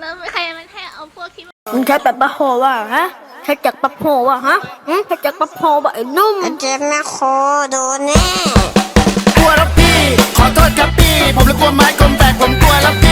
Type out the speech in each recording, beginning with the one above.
แล้วใครมันให้เอาพวกที่มึงใช้แบบปะโฮว่ะฮะใช้จากปะโฮว่ะฮะอืมใช้จากปะโฮว่ะไอ้นุ่มเจ็บนะโคโดนแน่กลัวแล้วพี่ ขอโทษครับพี่ ผมเลยกลัวไม้กลมแตกผมกลัวแล้วพี่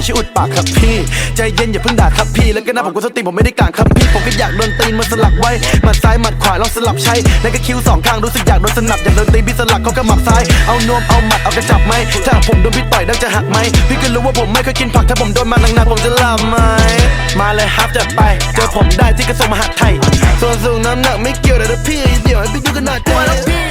ปากพี่ไม่ใช่อุดปากครับพี่ ใจเย็นอย่าเพิ่งด่าครับพี่ แล้วก็นะผมก็สติผมไม่ได้กลางครับพี่ ผมก็อยากโดนตีนมาสลับไว้หมัดซ้ายหมัดขวาลองสลับใช้ แล้วก็คิ้วสองข้างรู้สึกอยากโดนสนับอยากโดนตีพี่สลักเขาก็หมับซ้าย เอานวมเอาหมัดเอากระจับไหมถ้าผมโดนพี่ต่อยดังจะหักไหมพี่ก็รู้ว่าผมไม่เคยกินผักถ้าผมโดนมาหนักๆผมจะหลับไหมมาเลยครับจัดไปเจอผมได้ที่กระทรวงมหาดไทยส่วนสูงน้ำหนักไม่เกี่ยวแต่ถ้าพี่เดี๋ยวให้พี่ดูกันหน่อยกลัวแล้วพี่